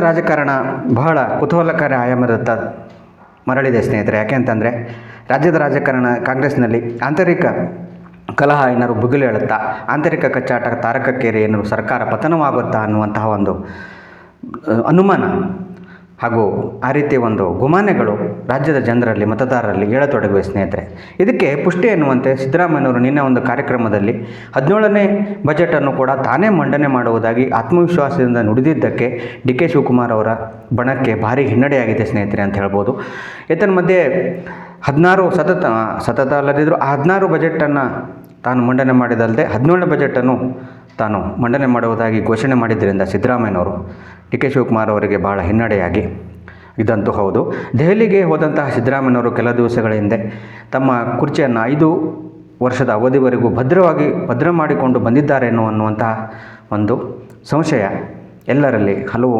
ರಾಜಕಾರಣ ಬಹಳ ಕುತೂಹಲಕಾರಿ ಆಯಾಮದತ್ತ ಮರಳಿದೆ ಸ್ನೇಹಿತರೆ. ಯಾಕೆ ಅಂತಂದರೆ, ರಾಜ್ಯದ ರಾಜಕಾರಣ ಕಾಂಗ್ರೆಸ್ನಲ್ಲಿ ಆಂತರಿಕ ಕಲಹ ಏನಾದ್ರು ಬುಗಿಲು ಹೇಳುತ್ತಾ ಆಂತರಿಕ ಕಚ್ಚಾಟ ತಾರಕಕ್ಕೇರಿ ಏನಾದ್ರು ಸರ್ಕಾರ ಪತನವಾಗುತ್ತಾ ಅನ್ನುವಂತಹ ಒಂದು ಅನುಮಾನ ಹಾಗೂ ಆ ರೀತಿಯ ಒಂದು ಗುಮಾನೆಗಳು ರಾಜ್ಯದ ಜನರಲ್ಲಿ, ಮತದಾರರಲ್ಲಿ ಹೇಳತೊಡಗುವ ಸ್ನೇಹಿತರೆ. ಇದಕ್ಕೆ ಪುಷ್ಟಿ ಎನ್ನುವಂತೆ ಸಿದ್ದರಾಮಯ್ಯನವರು ನಿನ್ನೆ ಒಂದು ಕಾರ್ಯಕ್ರಮದಲ್ಲಿ ಹದಿನೇಳನೇ ಬಜೆಟನ್ನು ಕೂಡ ತಾನೇ ಮಂಡನೆ ಮಾಡುವುದಾಗಿ ಆತ್ಮವಿಶ್ವಾಸದಿಂದ ನುಡಿದಿದ್ದಕ್ಕೆ ಡಿ ಕೆ ಶಿವಕುಮಾರ್ ಅವರ ಬಣಕ್ಕೆ ಭಾರಿ ಹಿನ್ನಡೆಯಾಗಿದೆ ಸ್ನೇಹಿತರೆ ಅಂತ ಹೇಳ್ಬೋದು. ಏತನ್ ಮಧ್ಯೆ ಹದಿನಾರು ಸತತ ಸತತ ಅಲ್ಲದಿದ್ದರೂ ಆ ಹದಿನಾರು ಬಜೆಟನ್ನು ತಾನು ಮಂಡನೆ ಮಾಡಿದಲ್ಲದೆ ಹದಿನೇಳನೇ ಬಜೆಟನ್ನು ತಾನು ಮಂಡನೆ ಮಾಡುವುದಾಗಿ ಘೋಷಣೆ ಮಾಡಿದ್ದರಿಂದ ಸಿದ್ದರಾಮಯ್ಯನವರು ಡಿ ಕೆ ಶಿವಕುಮಾರ್ ಅವರಿಗೆ ಬಹಳ ಹಿನ್ನಡೆಯಾಗಿ. ಇದಂತೂ ಹೌದು. ದೆಹಲಿಗೆ ಹೋದಂತಹ ಸಿದ್ದರಾಮಯ್ಯನವರು ಕೆಲ ದಿವಸಗಳ ಹಿಂದೆ ತಮ್ಮ ಕುರ್ಚಿಯನ್ನು ಐದು ವರ್ಷದ ಅವಧಿವರೆಗೂ ಭದ್ರವಾಗಿ ಭದ್ರ ಮಾಡಿಕೊಂಡು ಬಂದಿದ್ದಾರೆ ಅನ್ನುವಂತಹ ಒಂದು ಸಂಶಯ ಎಲ್ಲರಲ್ಲಿ ಹಲವು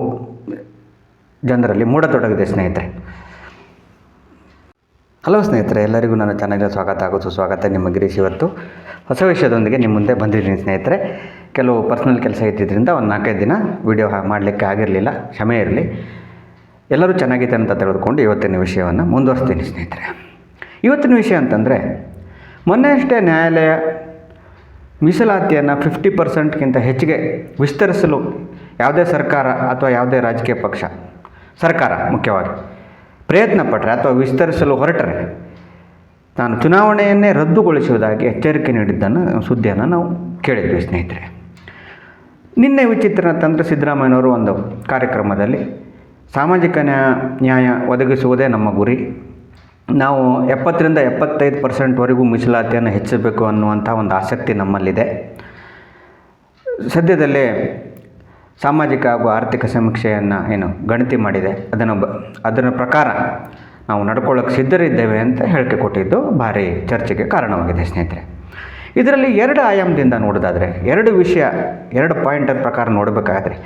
ಜನರಲ್ಲಿ ಮೂಡತೊಡಗಿದೆ, ಸ್ನೇಹಿತರೆ. ಹಲೋ ಸ್ನೇಹಿತರೆ, ಎಲ್ಲರಿಗೂ ನನ್ನ ಚಾನಲ್ಗೆ ಸ್ವಾಗತ ಹಾಗೂ ಸುಸ್ವಾಗತ. ನಿಮ್ಮ ಗಿರೀಶ್ ಇವತ್ತು ಹೊಸ ವಿಷಯದೊಂದಿಗೆ ನಿಮ್ಮ ಮುಂದೆ ಬಂದಿದ್ದೀನಿ ಸ್ನೇಹಿತರೆ. ಕೆಲವು ಪರ್ಸ್ನಲ್ ಕೆಲಸ ಇದ್ದಿದ್ದರಿಂದ ಒಂದು ನಾಲ್ಕೈದು ದಿನ ವಿಡಿಯೋ ಮಾಡಲಿಕ್ಕೆ ಆಗಿರಲಿಲ್ಲ, ಕ್ಷಮೆ ಇರಲಿ. ಎಲ್ಲರೂ ಚೆನ್ನಾಗಿದೆ ಅಂತ ತಿಳಿದುಕೊಂಡು ಇವತ್ತಿನ ವಿಷಯವನ್ನು ಮುಂದುವರಿಸ್ತೀನಿ ಸ್ನೇಹಿತರೆ. ಇವತ್ತಿನ ವಿಷಯ ಅಂತಂದರೆ, ಮೊನ್ನೆ ಅಷ್ಟೇ ನ್ಯಾಯಾಲಯ ಮೀಸಲಾತಿಯನ್ನು ಫಿಫ್ಟಿ ಪರ್ಸೆಂಟ್ಗಿಂತ ಹೆಚ್ಚಿಗೆ ವಿಸ್ತರಿಸಲು ಯಾವುದೇ ಸರ್ಕಾರ ಅಥವಾ ಯಾವುದೇ ರಾಜಕೀಯ ಪಕ್ಷ, ಸರ್ಕಾರ ಮುಖ್ಯವಾಗಿ ಪ್ರಯತ್ನ ಪಟ್ಟರೆ ಅಥವಾ ವಿಸ್ತರಿಸಲು ಹೊರಟರೆ ತಾನು ಚುನಾವಣೆಯನ್ನೇ ರದ್ದುಗೊಳಿಸುವುದಾಗಿ ಎಚ್ಚರಿಕೆ ನೀಡಿದ್ದನ್ನು ಸುದ್ದಿಯನ್ನು ನಾವು ಕೇಳಿದ್ವಿ ಸ್ನೇಹಿತರೆ. ನಿನ್ನೆ ವಿಚಿತ್ರ ತಂತ್ರ ಸಿದ್ದರಾಮಯ್ಯನವರು ಒಂದು ಕಾರ್ಯಕ್ರಮದಲ್ಲಿ ಸಾಮಾಜಿಕ ನ್ಯಾಯ ಒದಗಿಸುವುದೇ ನಮ್ಮ ಗುರಿ. ನಾವು ಎಪ್ಪತ್ತರಿಂದ ಎಪ್ಪತ್ತೈದು ಪರ್ಸೆಂಟ್ವರೆಗೂ ಮೀಸಲಾತಿಯನ್ನು ಹೆಚ್ಚಿಸಬೇಕು ಅನ್ನುವಂಥ ಒಂದು ಆಸಕ್ತಿ ನಮ್ಮಲ್ಲಿದೆ. ಸದ್ಯದಲ್ಲೇ ಸಾಮಾಜಿಕ ಹಾಗೂ ಆರ್ಥಿಕ ಸಮೀಕ್ಷೆಯನ್ನು ಏನು ಗಣತಿ ಮಾಡಿದೆ. ಅದನ್ನು ಬ, ಅದರ ಪ್ರಕಾರ ನಾವು ನಡ್ಕೊಳ್ಳೋಕ್ಕೆ ಸಿದ್ಧರಿದ್ದೇವೆ ಅಂತ ಹೇಳಿಕೆ ಕೊಟ್ಟಿದ್ದು ಭಾರಿ ಚರ್ಚೆಗೆ ಕಾರಣವಾಗಿದೆ ಸ್ನೇಹಿತರೆ. ಇದರಲ್ಲಿ ಎರಡು ಆಯಾಮದಿಂದ ನೋಡೋದಾದರೆ, ಎರಡು ವಿಷಯ, ಎರಡು ಪಾಯಿಂಟ್ ಪ್ರಕಾರ ನೋಡಬೇಕಾದ್ರೆ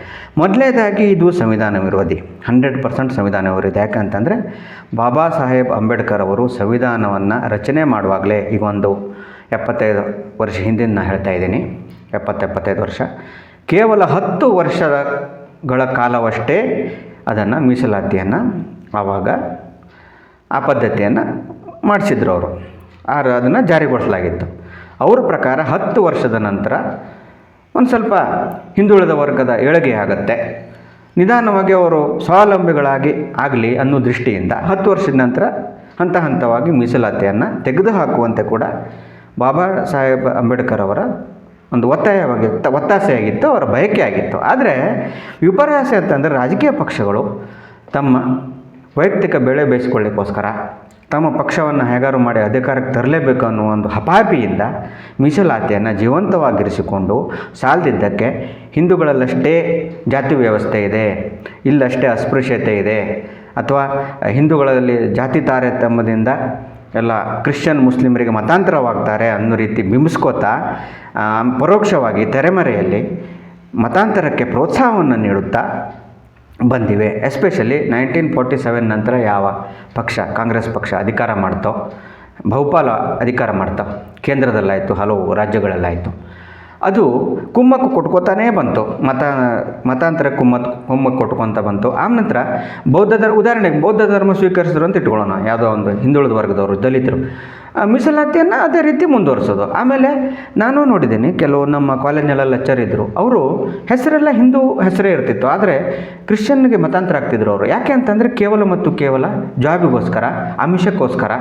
ಮೊದಲನೇದಾಗಿ ಇದು ಸಂವಿಧಾನ ವಿರೋಧಿ ಹಂಡ್ರೆಡ್ ಪರ್ಸೆಂಟ್ ಸಂವಿಧಾನ ವಿರೋಧಿ ಯಾಕಂತಂದರೆ, ಬಾಬಾ ಸಾಹೇಬ್ ಅಂಬೇಡ್ಕರ್ ಅವರು ಸಂವಿಧಾನವನ್ನು ರಚನೆ ಮಾಡುವಾಗಲೇ ಈಗ ಒಂದು ಎಪ್ಪತ್ತೈದು ವರ್ಷ ಹಿಂದಿನ ನಾನು ಹೇಳ್ತಾ ಇದ್ದೀನಿ, ಎಪ್ಪತ್ತೆಪ್ಪತ್ತೈದು ವರ್ಷ, ಕೇವಲ ಹತ್ತು ವರ್ಷಗಳ ಕಾಲವಷ್ಟೇ ಅದನ್ನು ಮೀಸಲಾತಿಯನ್ನು ಆವಾಗ ಆ ಪದ್ಧತಿಯನ್ನು ಮಾಡಿಸಿದ್ರು ಅವರು. ಆರು ಅದನ್ನು ಜಾರಿಗೊಳಿಸಲಾಗಿತ್ತು. ಅವ್ರ ಪ್ರಕಾರ ಹತ್ತು ವರ್ಷದ ನಂತರ ಒಂದು ಸ್ವಲ್ಪ ಹಿಂದುಳಿದ ವರ್ಗದ ಏಳಿಗೆ ಆಗುತ್ತೆ. ನಿಧಾನವಾಗಿ ಅವರು ಸ್ವಾವಲಂಬಿಗಳಾಗಿ ಆಗಲಿ ಅನ್ನೋ ದೃಷ್ಟಿಯಿಂದ ಹತ್ತು ವರ್ಷದ ನಂತರ ಹಂತ ಹಂತವಾಗಿ ಮೀಸಲಾತಿಯನ್ನು ತೆಗೆದುಹಾಕುವಂತೆ ಕೂಡ ಬಾಬಾ ಸಾಹೇಬ್ ಅಂಬೇಡ್ಕರ್ ಅವರ ಒಂದು ಒತ್ತಾಯವಾಗಿತ್ತು ಒತ್ತಾಸೆಯಾಗಿತ್ತು, ಅವರ ಬಯಕೆ ಆಗಿತ್ತು. ಆದರೆ ವಿಪರ್ಯಾಸ ಅಂತಂದರೆ ರಾಜಕೀಯ ಪಕ್ಷಗಳು ತಮ್ಮ ವೈಯಕ್ತಿಕ ಬೆಳೆ ಬೇಯಿಸ್ಕೊಳ್ಳಿಕ್ಕೋಸ್ಕರ ತಮ್ಮ ಪಕ್ಷವನ್ನು ಹೇಗಾರು ಮಾಡಿ ಅಧಿಕಾರಕ್ಕೆ ತರಲೇಬೇಕು ಅನ್ನೋ ಒಂದು ಹಪಾಪಿಯಿಂದ ಮೀಸಲಾತಿಯನ್ನು ಜೀವಂತವಾಗಿರಿಸಿಕೊಂಡು ಸಾಲದಿದ್ದಕ್ಕೆ ಹಿಂದೂಗಳಲ್ಲಷ್ಟೇ ಜಾತಿ ವ್ಯವಸ್ಥೆ ಇದೆ, ಇಲ್ಲಷ್ಟೇ ಅಸ್ಪೃಶ್ಯತೆ ಇದೆ. ಅಥವಾ ಹಿಂದೂಗಳಲ್ಲಿ ಜಾತಿ ತಾರತಮ್ಯದಿಂದ ಎಲ್ಲ ಕ್ರಿಶ್ಚಿಯನ್ ಮುಸ್ಲಿಮರಿಗೆ ಮತಾಂತರವಾಗ್ತಾರೆ ಅನ್ನೋ ರೀತಿ ಬಿಂಬಿಸ್ಕೋತಾ ಪರೋಕ್ಷವಾಗಿ ತೆರೆಮರೆಯಲ್ಲಿ ಮತಾಂತರಕ್ಕೆ ಪ್ರೋತ್ಸಾಹವನ್ನು ನೀಡುತ್ತಾ ಬಂದಿವೆ. ಎಸ್ಪೆಷಲಿ ನೈನ್ಟೀನ್ ಫೋರ್ಟಿ ಸೆವೆನ್ ನಂತರ ಯಾವ ಪಕ್ಷ, ಕಾಂಗ್ರೆಸ್ ಪಕ್ಷ ಅಧಿಕಾರ ಮಾಡ್ತೋ? ಬಹುಪಾಲ ಅಧಿಕಾರ ಮಾಡ್ತಾ. ಕೇಂದ್ರದಲ್ಲಾಯಿತು, ಹಲವು ರಾಜ್ಯಗಳಲ್ಲಾಯಿತು. ಅದು ಕುಮ್ಮಕ್ಕು ಕೊಟ್ಕೋತಾನೇ ಬಂತು. ಮತ, ಮತಾಂತರ ಕುಮ್ಮತ್, ಕುಮ್ಮಕ್ಕು ಕೊಟ್ಕೊತ ಬಂತು. ಆನಂತರ ಬೌದ್ಧ ಧರ್ಮ, ಉದಾಹರಣೆಗೆ ಬೌದ್ಧ ಧರ್ಮ ಸ್ವೀಕರಿಸಿದ್ರು ಅಂತ ಇಟ್ಕೊಳ್ಳೋಣ. ಯಾವುದೋ ಒಂದು ಹಿಂದುಳಿದ ವರ್ಗದವರು, ದಲಿತರು. ಮೀಸಲಾತಿಯನ್ನು ಅದೇ ರೀತಿ ಮುಂದುವರಿಸೋದು. ಆಮೇಲೆ ನಾನು ನೋಡಿದ್ದೀನಿ, ಕೆಲವು ನಮ್ಮ ಕಾಲೇಜ್ನೆಲ್ಲ ಲೆಕ್ಚರ್ ಇದ್ದರು ಅವರು ಹೆಸರೆಲ್ಲ ಹಿಂದೂ ಹೆಸರೇ ಇರ್ತಿತ್ತು. ಆದರೆ ಕ್ರಿಶ್ಚಿಯನ್ಗೆ ಮತಾಂತರ ಆಗ್ತಿದ್ರು ಅವರು. ಯಾಕೆ ಅಂತಂದರೆ ಕೇವಲ ಮತ್ತು ಕೇವಲ ಜಾಬಿಗೋಸ್ಕರ, ಆಮಿಷಕ್ಕೋಸ್ಕರ.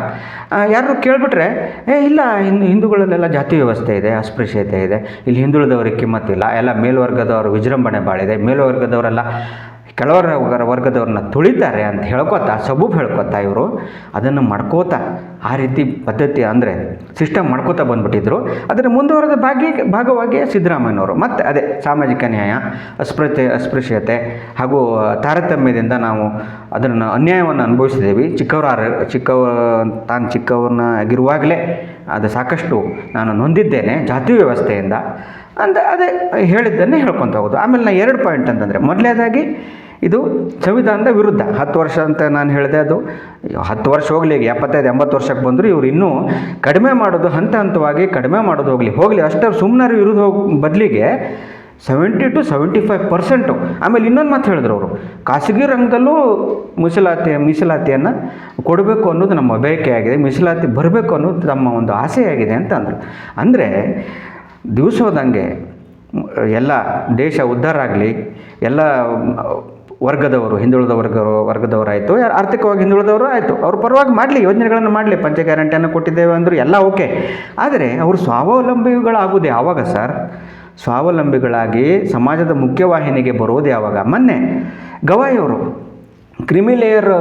ಯಾರು ಕೇಳಿಬಿಟ್ರೆ, ಏ, ಇಲ್ಲ, ಹಿಂದೂ, ಹಿಂದೂಗಳಲ್ಲೆಲ್ಲ ಜಾತಿ ವ್ಯವಸ್ಥೆ ಇದೆ, ಅಸ್ಪೃಶ್ಯತೆ ಇದೆ. ಇಲ್ಲಿ ಹಿಂದುಳಿದವರಿಗೆ ಕಿಮ್ಮತ್ತಿಲ್ಲ. ಎಲ್ಲ ಮೇಲ್ವರ್ಗದವರು ವಿಜೃಂಭಣೆ ಬಾಳಿದೆ. ಮೇಲ್ವರ್ಗದವರೆಲ್ಲ ಕೆಳವರ ವರ್ಗ- ವರ್ಗದವ್ರನ್ನ ತುಳಿತಾರೆ ಅಂತ ಹೇಳ್ಕೊತಾ, ಸಬೂಬ್ ಹೇಳ್ಕೊತಾ ಇವರು. ಅದನ್ನು ಮಾಡ್ಕೋತಾ, ಆ ರೀತಿ ಪದ್ಧತಿ ಅಂದರೆ ಸಿಸ್ಟಮ್ ಮಾಡ್ಕೋತಾ ಬಂದ್ಬಿಟ್ಟಿದ್ರು. ಅದರ ಮುಂದುವರೆದ ಭಾಗಿ, ಭಾಗವಾಗಿ ಸಿದ್ದರಾಮಯ್ಯನವರು. ಮತ್ತು ಅದೇ ಸಾಮಾಜಿಕ ನ್ಯಾಯ ಅಸ್ಪೃತೆ ಅಸ್ಪೃಶ್ಯತೆ ಹಾಗೂ ತಾರತಮ್ಯದಿಂದ ನಾವು ಅದನ್ನು ಅನ್ಯಾಯವನ್ನು ಅನುಭವಿಸಿದ್ದೀವಿ. ಚಿಕ್ಕವರ ಚಿಕ್ಕವ, ತಾನು ಚಿಕ್ಕವನ್ನ ಆಗಿರುವಾಗಲೇ ಅದು ಸಾಕಷ್ಟು ನಾನು ನೊಂದಿದ್ದೇನೆ ಜಾತಿ ವ್ಯವಸ್ಥೆಯಿಂದ. ಅಂತ ಅದೇ ಹೇಳಿದ್ದನ್ನೇ ಹೇಳ್ಕೊತ ಹೋಗೋದು. ಆಮೇಲೆ ನಾನು ಎರಡು ಪಾಯಿಂಟ್ ಅಂತಂದರೆ, ಮೊದಲನೇದಾಗಿ ಇದು ಸಂವಿಧಾನದ ವಿರುದ್ಧ. ಹತ್ತು ವರ್ಷ ಅಂತ ನಾನು ಹೇಳಿದೆ ಅದು. ಹತ್ತು ವರ್ಷ ಹೋಗಲಿ ಈಗ, ಎಪ್ಪತ್ತೈದು, ಎಂಬತ್ತು ವರ್ಷಕ್ಕೆ ಬಂದರೂ ಇವರು ಇನ್ನೂ ಕಡಿಮೆ ಮಾಡೋದು, ಹಂತ ಹಂತವಾಗಿ ಕಡಿಮೆ ಮಾಡೋದು ಹೋಗಲಿ. ಹೋಗಲಿ, ಅಷ್ಟೇ ಸುಮ್ಮನೆ ವಿರುದ್ಧ ಹೋಗಿ, ಬದಲಿಗೆ seventy two seventy five percent ಆಮೇಲೆ ಇನ್ನೊಂದು ಮಾತು ಹೇಳಿದ್ರು ಅವರು. ಖಾಸಗಿ ರಂಗದಲ್ಲೂ ಮೀಸಲಾತಿ, ಮೀಸಲಾತಿಯನ್ನು ಕೊಡಬೇಕು ಅನ್ನೋದು ನಮ್ಮ ಬಯಕೆಯಾಗಿದೆ ಮೀಸಲಾತಿ ಬರಬೇಕು ಅನ್ನೋದು ನಮ್ಮ ಒಂದು ಆಸೆಯಾಗಿದೆ ಅಂತ ಅಂದರು. ಅಂದರೆ ದಿವಸ ಹೋದಂಗೆ ಎಲ್ಲ ದೇಶ ಉದ್ಧಾರ ಆಗಲಿ, ಎಲ್ಲ ವರ್ಗದವರು, ಹಿಂದುಳಿದ ವರ್ಗ ವರ್ಗದವರಾಯಿತು. ಯಾರು ಆರ್ಥಿಕವಾಗಿ ಹಿಂದುಳಿದವರು ಆಯಿತು. ಅವ್ರ ಪರವಾಗಿ ಮಾಡಲಿ, ಯೋಜನೆಗಳನ್ನು ಮಾಡಲಿ. ಪಂಚ ಗ್ಯಾರಂಟಿಯನ್ನು ಕೊಟ್ಟಿದ್ದೇವೆ ಅಂದರು ಎಲ್ಲ ಓಕೆ. ಆದರೆ ಅವರು ಸ್ವಾವಲಂಬಿಗಳಾಗೋದು ಯಾವಾಗ ಸರ್? ಸ್ವಾವಲಂಬಿಗಳಾಗಿ ಸಮಾಜದ ಮುಖ್ಯವಾಹಿನಿಗೆ ಬರೋದು ಯಾವಾಗ? ಮೊನ್ನೆ ಗವಾಯಿಯವರು ಕ್ರಿಮಿ ಲೇಯರ್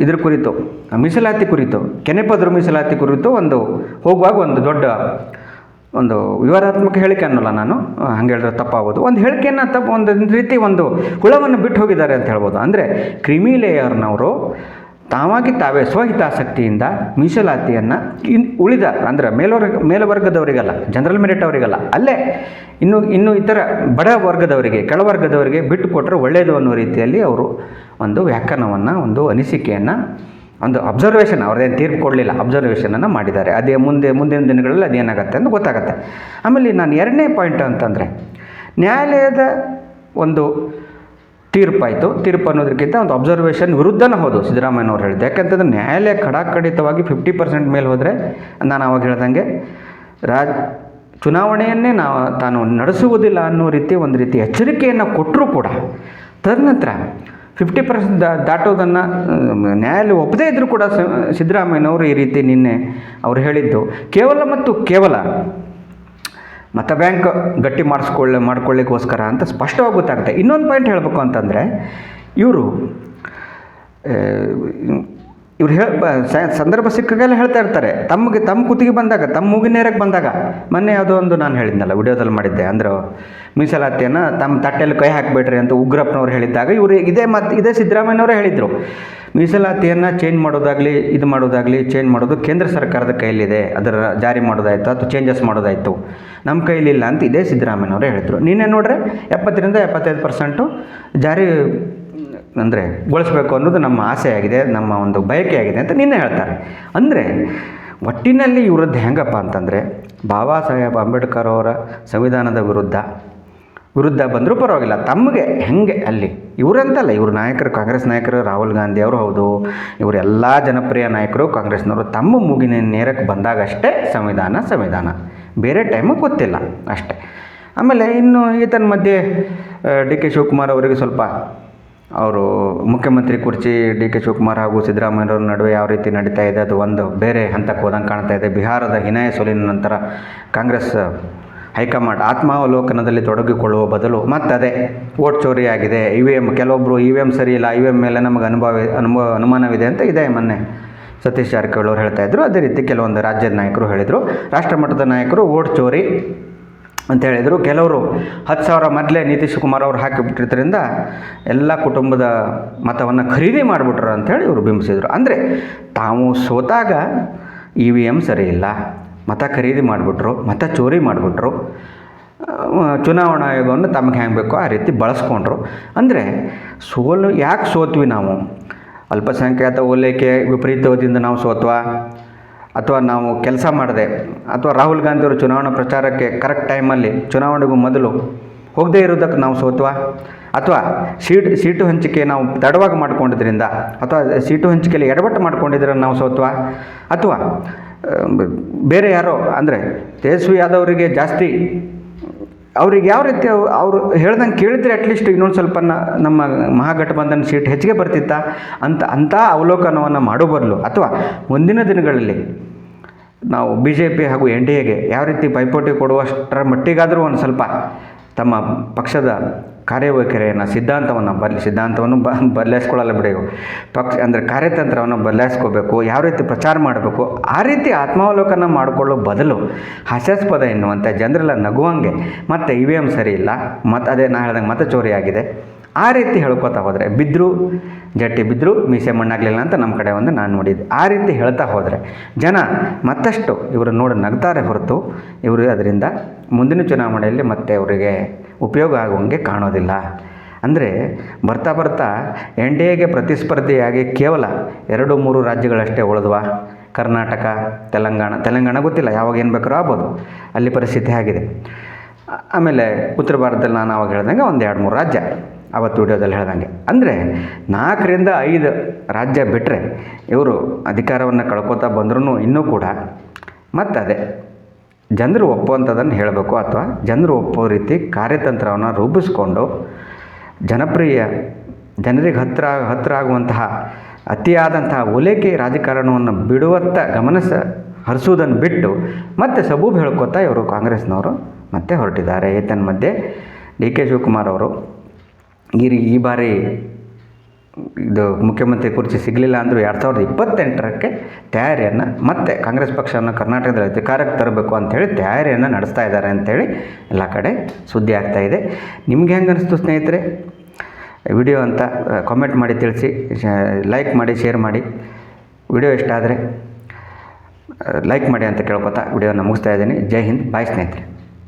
ಇದ್ರ ಕುರಿತು, ಮೀಸಲಾತಿ ಕುರಿತು, ಕೆನೆಪದ್ರ ಮೀಸಲಾತಿ ಕುರಿತು ಒಂದು, ಹೋಗುವಾಗ ಒಂದು ದೊಡ್ಡ ಒಂದು ವಿವರಾತ್ಮಕ ಹೇಳಿಕೆ ಅನ್ನೋಲ್ಲ ನಾನು ಹಂಗೆ ಹೇಳಿದ್ರೆ ತಪ್ಪಾಗೋದು. ಒಂದು ಹೇಳಿಕೆಯನ್ನು ತಪ್ಪು ಒಂದು ರೀತಿ ಒಂದು ಹುಳವನ್ನು ಬಿಟ್ಟು ಹೋಗಿದ್ದಾರೆ ಅಂತ ಹೇಳ್ಬೋದು. ಅಂದರೆ ಕ್ರಿಮಿ ಲೇಯರ್ನವರು ತಾವಾಗಿ ತಾವೇ ಸ್ವಹಿತಾಸಕ್ತಿಯಿಂದ ಮೀಸಲಾತಿಯನ್ನು ಇನ್, ಉಳಿದ, ಅಂದರೆ ಮೇಲ್ವರ್ಗ, ಮೇಲ್ವರ್ಗದವರಿಗಲ್ಲ, ಜನರಲ್ ಮೆರಿಟ್ ಅವರಿಗಲ್ಲ ಅಲ್ಲೇ ಇನ್ನು ಇನ್ನು ಇತರ ಬಡ ವರ್ಗದವರಿಗೆ, ಕೆಳವರ್ಗದವರಿಗೆ ಬಿಟ್ಟು ಕೊಟ್ಟರೆ ಒಳ್ಳೆಯದು ಅನ್ನೋ ರೀತಿಯಲ್ಲಿ ಅವರು ಒಂದು ವ್ಯಾಖ್ಯಾನವನ್ನು, ಒಂದು ಅನಿಸಿಕೆಯನ್ನು ಒಂದು ಅಬ್ಸರ್ವೇಷನ್ ಅವ್ರದ್ದೇನು ತೀರ್ಪು ಕೊಡಲಿಲ್ಲ ಅಬ್ಸರ್ವೇಷನನ್ನು ಮಾಡಿದ್ದಾರೆ. ಅದೇ ಮುಂದೆ, ಮುಂದಿನ ದಿನಗಳಲ್ಲಿ ಅದೇನಾಗುತ್ತೆ ಅಂತ ಗೊತ್ತಾಗುತ್ತೆ. ಆಮೇಲೆ ನಾನು ಎರಡನೇ ಪಾಯಿಂಟ್ ಅಂತಂದರೆ, ನ್ಯಾಯಾಲಯದ ಒಂದು ತೀರ್ಪಾಯಿತು. ತೀರ್ಪು ಅನ್ನೋದಕ್ಕಿಂತ ಒಂದು ಅಬ್ಸರ್ವೇಷನ್ ವಿರುದ್ಧನೇ ಹೋದು, ಸಿದ್ದರಾಮಯ್ಯನವ್ರು ಹೇಳಿದ್ದು. ಯಾಕಂತಂದ್ರೆ ನ್ಯಾಯಾಲಯ ಖಡಾಖಂಡಿತವಾಗಿ ಫಿಫ್ಟಿ ಪರ್ಸೆಂಟ್ ಮೇಲೆ ಹೋದರೆ, ನಾನು ಅವಾಗ ಹೇಳ್ದಂಗೆ, ರಾಜ್, ಚುನಾವಣೆಯನ್ನೇ ನಾವು, ತಾನು ನಡೆಸುವುದಿಲ್ಲ ಅನ್ನೋ ರೀತಿ, ಒಂದು ರೀತಿ ಎಚ್ಚರಿಕೆಯನ್ನು ಕೊಟ್ಟರೂ ಕೂಡ. ತದನಂತರ ಫಿಫ್ಟಿ ಪರ್ಸೆಂಟ್ ದಾಟೋದನ್ನು ನ್ಯಾಯಾಲಯ ಒಪ್ಪದೇ ಇದ್ದರೂ ಕೂಡ ಸಿದ್ದರಾಮಯ್ಯನವರು ಈ ರೀತಿ ನಿನ್ನೆ ಅವರು ಹೇಳಿದ್ದು. ಕೇವಲ ಮತ್ತು ಕೇವಲ ಮತ ಬ್ಯಾಂಕ್ ಗಟ್ಟಿ ಮಾಡಿಸ್ಕೊಳ್ಳ, ಮಾಡ್ಕೊಳ್ಳಿಕ್ಕೋಸ್ಕರ ಅಂತ ಸ್ಪಷ್ಟವಾಗಿ ಗೊತ್ತಾಗುತ್ತೆ. ಇನ್ನೊಂದು ಪಾಯಿಂಟ್ ಹೇಳಬೇಕು ಅಂತಂದರೆ, ಇವರು ಇವ್ರು ಹೇಳ ಸಂದರ್ಭ ಸಿಕ್ಕಾಗೆಲ್ಲ ಹೇಳ್ತಾ ಇರ್ತಾರೆ. ತಮಗೆ ತಮ್ಮ ಕುತ್ತಿಗೆ ಬಂದಾಗ ತಮ್ಮ ಮೂಗಿನ ನೇರಕ್ಕೆ ಬಂದಾಗ. ಮೊನ್ನೆ ಅದು ಒಂದು ನಾನು ಹೇಳಿದ್ನಲ್ಲ, ವಿಡಿಯೋದಲ್ಲಿ ಮಾಡಿದ್ದೆ. ಅಂದ್ರೆ, ಮೀಸಲಾತಿಯನ್ನು ತಮ್ಮ ತಟ್ಟೆಯಲ್ಲಿ ಕೈ ಹಾಕಬೇಡ್ರಿ ಅಂತ ಉಗ್ರಪ್ಪನವ್ರು ಹೇಳಿದ್ದಾಗ, ಇವರು ಇದೇ ಮತ್ತು ಇದೇ ಸಿದ್ದರಾಮಯ್ಯನವರೇ ಹೇಳಿದರು. ಮೀಸಲಾತಿಯನ್ನು ಚೇಂಜ್ ಮಾಡೋದಾಗಲಿ, ಇದು ಮಾಡೋದಾಗಲಿ ಚೇಂಜ್ ಮಾಡೋದು ಕೇಂದ್ರ ಸರ್ಕಾರದ ಕೈಲಿದೆ ಅದರ ಜಾರಿ ಮಾಡೋದಾಯಿತು, ಅಥವಾ ಚೇಂಜಸ್ ಮಾಡೋದಾಯಿತು. ನಮ್ಮ ಕೈಲಿಲ್ಲ ಅಂತ ಇದೇ ಸಿದ್ದರಾಮಯ್ಯನವರೇ ಹೇಳಿದರು. ನೀನೇ ನೋಡ್ರೆ ಎಪ್ಪತ್ತರಿಂದ ಎಪ್ಪತ್ತೈದು ಪರ್ಸೆಂಟು ಜಾರಿ ಅಂದರೆ ಗೊಳಿಸ್ಬೇಕು ಅನ್ನೋದು ನಮ್ಮ ಆಸೆಯಾಗಿದೆ, ನಮ್ಮ ಒಂದು ಬಯಕೆಯಾಗಿದೆ ಅಂತ ನಿನ್ನೆ ಹೇಳ್ತಾರೆ. ಅಂದರೆ ಒಟ್ಟಿನಲ್ಲಿ ಇವ್ರದ್ದು ಹೆಂಗಪ್ಪ ಅಂತಂದರೆ ಬಾಬಾ ಸಾಹೇಬ್ ಅಂಬೇಡ್ಕರ್ ಅವರ ಸಂವಿಧಾನದ ವಿರುದ್ಧ ವಿರುದ್ಧ ಬಂದರೂ ಪರವಾಗಿಲ್ಲ, ತಮಗೆ ಹೆಂಗೆ ಅಲ್ಲಿ? ಇವರಂತಲ್ಲ, ಇವರು ನಾಯಕರು ಕಾಂಗ್ರೆಸ್ ನಾಯಕರು ರಾಹುಲ್ ಗಾಂಧಿ ಅವರು ಹೌದು ಇವರೆಲ್ಲ ಜನಪ್ರಿಯ ನಾಯಕರು ಕಾಂಗ್ರೆಸ್ನವರು ತಮ್ಮ ಮೂಗಿನ ನೇರಕ್ಕೆ ಬಂದಾಗಷ್ಟೇ ಸಂವಿಧಾನ ಸಂವಿಧಾನ. ಬೇರೆ ಟೈಮು ಗೊತ್ತಿಲ್ಲ ಅಷ್ಟೇ. ಆಮೇಲೆ ಇನ್ನು ಈತನ ಮಧ್ಯೆ ಡಿ ಕೆ ಶಿವಕುಮಾರ್ ಅವರಿಗೆ ಸ್ವಲ್ಪ ಅವರು ಮುಖ್ಯಮಂತ್ರಿ ಕುರ್ಚಿ ಡಿ ಕೆ ಶಿವಕುಮಾರ್ ಹಾಗೂ ಸಿದ್ದರಾಮಯ್ಯವ್ರ ನಡುವೆ ಯಾವ ರೀತಿ ನಡೀತಾ ಇದೆ ಅದು ಒಂದು ಬೇರೆ ಹಂತಕ್ಕೆ ಹೋದಂಗೆ ಕಾಣ್ತಾ ಇದೆ. ಬಿಹಾರದ ಹಿನಾಯ ಸೋಲಿನ ನಂತರ ಕಾಂಗ್ರೆಸ್, ಹೈಕಮಾಂಡ್ ಆತ್ಮಾವಲೋಕನದಲ್ಲಿ ತೊಡಗಿಕೊಳ್ಳುವ ಬದಲು ಮತ್ತದೇ ಓಟ್ ಚೋರಿ ಆಗಿದೆ ಇ ವಿ ಎಂ ಕೆಲವೊಬ್ಬರು ಇ ವಿ ಎಂ ಸರಿ ಇಲ್ಲ, ಇ ವಿ ಎಂ ಮೇಲೆ ನಮಗೆ ಅನುಭವ ಅನುಭವ, ಅನುಮಾನವಿದೆ ಅಂತ ಇದೆ ಮೊನ್ನೆ ಸತೀಶ್ ಜಾರಕಿಹೊಳಿ ಅವರು ಹೇಳ್ತಾ ಇದ್ದರು ಅದೇ ರೀತಿ ಕೆಲವೊಂದು ರಾಜ್ಯದ ನಾಯಕರು ಹೇಳಿದರು. ರಾಷ್ಟ್ರಮಟ್ಟದ ನಾಯಕರು ಓಟ್ ಚೋರಿ ಅಂತ ಹೇಳಿದರು. ಕೆಲವರು ಹತ್ತು ಸಾವಿರ ಮೊದಲೇ ನಿತೀಶ್ ಕುಮಾರ್ ಅವರು ಹಾಕಿಬಿಟ್ಟಿದ್ದರಿಂದ ಎಲ್ಲ ಕುಟುಂಬದ ಮತವನ್ನು ಖರೀದಿ ಮಾಡಿಬಿಟ್ರು ಅಂಥೇಳಿ ಇವರು ಬಿಂಬಿಸಿದರು. ಅಂದರೆ ತಾವು ಸೋತಾಗ ಇ ವಿ ಎಂ ಸರಿ ಇಲ್ಲ. ಮತ ಖರೀದಿ ಮಾಡಿಬಿಟ್ರು, ಮತ ಚೋರಿ ಮಾಡಿಬಿಟ್ರು. ಚುನಾವಣಾ ಆಯೋಗವನ್ನು ತಮಗೆ ಹೆಂಗೆ ಬೇಕೋ ಆ ರೀತಿ ಬಳಸ್ಕೊಂಡ್ರು. ಅಂದರೆ ಸೋಲು ಯಾಕೆ ಸೋತ್ವಿ ನಾವು? ಅಲ್ಪಸಂಖ್ಯಾತ ಓಲೈಕೆ ವಿಪರೀತದಿಂದ ನಾವು ಸೋತ್ವಾ? ಅಥವಾ ನಾವು ಕೆಲಸ ಮಾಡದೆ ಅಥವಾ ರಾಹುಲ್ ಗಾಂಧಿಯವರು ಚುನಾವಣಾ ಪ್ರಚಾರಕ್ಕೆ ಕರೆಕ್ಟ್ ಟೈಮಲ್ಲಿ ಚುನಾವಣೆಗೂ ಮೊದಲು ಹೋಗದೇ ಇರೋದಕ್ಕೆ ನಾವು ಸೋತ್ವಾ? ಅಥವಾ ಸೀಟ್, ಸೀಟು ಹಂಚಿಕೆ ನಾವು ತಡವಾಗಿ ಮಾಡ್ಕೊಂಡಿದ್ರಿಂದ ಅಥವಾ ಸೀಟು ಹಂಚಿಕೆಯಲ್ಲಿ ಎಡವಟ್ಟು ಮಾಡ್ಕೊಂಡಿದ್ರೆ ನಾವು ಸೋತ್ವಾ? ಅಥವಾ ಬೇರೆ ಯಾರೋ, ಅಂದರೆ, ತೇಜಸ್ವಿ ಯಾದವರಿಗೆ ಜಾಸ್ತಿ ಅವ್ರಿಗೆ ಯಾವ ರೀತಿ ಅವ್- ಅವರು ಹೇಳ್ದಂಗೆ ಕೇಳಿದ್ರೆ ಅಟ್ಲೀಸ್ಟ್ ಇನ್ನೊಂದು ಸ್ವಲ್ಪ ನಮ್ಮ ಮಹಾಗಠಬಂಧನ ಸೀಟ್ ಹೆಚ್ಚಿಗೆ ಬರ್ತಿತ್ತಾ? ಅಂತ ಅಂಥ ಅವಲೋಕನವನ್ನು ಮಾಡೋ ಬದಲು. ಅಥವಾ ಮುಂದಿನ ದಿನಗಳಲ್ಲಿ ನಾವು ಬಿ ಜೆ ಪಿ ಹಾಗೂ ಎನ್ ಡಿ ಎಗೆ ಯಾವ ರೀತಿ ಪೈಪೋಟಿ ಕೊಡುವಷ್ಟರ ಮಟ್ಟಿಗಾದರೂ ಒಂದು ಸ್ವಲ್ಪ ತಮ್ಮ ಪಕ್ಷದ ಕಾರ್ಯವೈಖರಿಯನ್ನು, ಸಿದ್ಧಾಂತವನ್ನು ಬದಲಿ ಸಿದ್ಧಾಂತವನ್ನು ಬ, ಬದಲಾಯಿಸ್ಕೊಳ್ಳಲ್ಲ ಬಿಡಿ ಪಕ್ಷ, ಅಂದರೆ ಕಾರ್ಯತಂತ್ರವನ್ನು ಬದಲಾಯಿಸ್ಕೋಬೇಕು, ಯಾವ ರೀತಿ ಪ್ರಚಾರ ಮಾಡಬೇಕು, ಆ ರೀತಿ ಆತ್ಮಾವಲೋಕನ ಮಾಡಿಕೊಳ್ಳೋ ಬದಲು ಹಾಸ್ಯಾಸ್ಪದ ಎನ್ನುವಂಥ ಜನರೆಲ್ಲ ನಗುವಂಗೆ, ಮತ್ತು ಇ ವಿ ಎಂ ಸರಿ ಇಲ್ಲ ಮತ್ತು ಅದೇ ನಾನು ಹೇಳ್ದಂಗೆ ಮತ್ತೆ ಚೋರಿ ಆಗಿದೆ. ಆ ರೀತಿ ಹೇಳ್ಕೊತಾ ಹೋದರೆ ಬಿದ್ದರು ಜಟ್ಟಿ ಬಿದ್ದರು ಮೀಸೆ ಮಣ್ಣಾಗಲಿಲ್ಲ ಅಂತ ನಮ್ಮ ಕಡೆ ಒಂದು ನಾನು ನೋಡಿದ್ದೆ. ಆ ರೀತಿ ಹೇಳ್ತಾ ಹೋದರೆ ಜನ ಮತ್ತಷ್ಟು ಇವರು ನೋಡಿ ನಗ್ತಾರೆ ಹೊರತು, ಇವರು ಅದರಿಂದ ಮುಂದಿನ ಚುನಾವಣೆಯಲ್ಲಿ ಮತ್ತೆ ಅವರಿಗೆ ಉಪಯೋಗ ಆಗುವಂಗೆ ಕಾಣೋದಿಲ್ಲ. ಅಂದರೆ ಬರ್ತಾ ಬರ್ತಾ ಎನ್ ಡಿ ಎಗೆ ಪ್ರತಿಸ್ಪರ್ಧಿಯಾಗಿ ಕೇವಲ ಎರಡು ಮೂರು ರಾಜ್ಯಗಳಷ್ಟೇ ಉಳಿದ್ವಾ? ಕರ್ನಾಟಕ, ತೆಲಂಗಾಣ ತೆಲಂಗಾಣ ಗೊತ್ತಿಲ್ಲ, ಯಾವಾಗ ಏನು ಬೇಕಾದ್ರೂ ಆಗ್ಬೋದು. ಅಲ್ಲಿ ಪರಿಸ್ಥಿತಿ ಆಗಿದೆ. ಆಮೇಲೆ ಉತ್ತರ ಭಾರತದಲ್ಲಿ ನಾನು ಆವಾಗ ಹೇಳ್ದಂಗೆ ಒಂದು ಎರಡು ಮೂರು ರಾಜ್ಯ ಆವತ್ತು ವಿಡಿಯೋದಲ್ಲಿ ಹೇಳ್ದಂಗೆ. ಅಂದರೆ ನಾಲ್ಕರಿಂದ ಐದು ರಾಜ್ಯ ಬಿಟ್ಟರೆ ಇವರು ಅಧಿಕಾರವನ್ನು ಕಳ್ಕೊತಾ ಬಂದ್ರೂ ಇನ್ನೂ ಕೂಡ ಮತ್ತೆ ಅದೇ ಜನರು ಒಪ್ಪುವಂಥದ್ದನ್ನು ಹೇಳಬೇಕು ಅಥವಾ ಜನರು ಒಪ್ಪೋ ರೀತಿ ಕಾರ್ಯತಂತ್ರವನ್ನು ರೂಪಿಸ್ಕೊಂಡು ಜನಪ್ರಿಯ, ಜನರಿಗೆ ಹತ್ತಿರ ಹತ್ತಿರ ಆಗುವಂತಹ ಅತಿಯಾದಂತಹ ಓಲೈಕೆ ರಾಜಕಾರಣವನ್ನು ಬಿಡುವತ್ತ ಗಮನ ಹರಿಸುವುದನ್ನು ಬಿಟ್ಟು ಮತ್ತೆ ಸಬೂಬು ಹೇಳ್ಕೊತಾ ಇವರು ಕಾಂಗ್ರೆಸ್ನವರು ಮತ್ತೆ ಹೊರಟಿದ್ದಾರೆ. ಏತನ್ಮಧ್ಯೆ ಡಿ ಕೆ ಶಿವಕುಮಾರ್ ಅವರು ಈ ಈ ಬಾರಿ ಇದು ಮುಖ್ಯಮಂತ್ರಿ ಕುರ್ಚಿ ಸಿಗಲಿಲ್ಲ ಅಂದರೂ ಎರಡು ಸಾವಿರದ ಇಪ್ಪತ್ತೆಂಟರಕ್ಕೆ ತಯಾರಿಯನ್ನು ಮತ್ತೆ ಕಾಂಗ್ರೆಸ್ ಪಕ್ಷವನ್ನು ಕರ್ನಾಟಕದಲ್ಲಿ ಅಧಿಕಾರಕ್ಕೆ ತರಬೇಕು ಅಂಥೇಳಿ ತಯಾರಿಯನ್ನು ನಡೆಸ್ತಾ ಇದ್ದಾರೆ ಅಂಥೇಳಿ ಎಲ್ಲ ಕಡೆ ಸುದ್ದಿ ಆಗ್ತಾ ಇದೆ. ನಿಮ್ಗೆ ಹೆಂಗೆ ಅನಿಸ್ತು ಸ್ನೇಹಿತರೆ? ವಿಡಿಯೋ ಅಂತ ಕಾಮೆಂಟ್ ಮಾಡಿ ತಿಳಿಸಿ ಲೈಕ್ ಮಾಡಿ ಶೇರ್ ಮಾಡಿ. ವಿಡಿಯೋ ಇಷ್ಟ ಆದರೆ ಲೈಕ್ ಮಾಡಿ ಅಂತ ಕೇಳ್ಕೊತಾ ವಿಡಿಯೋನ ಮುಗಿಸ್ತಾ ಇದ್ದೀನಿ. ಜೈ ಹಿಂದ್ ಬಾಯ್ ಸ್ನೇಹಿತರೆ.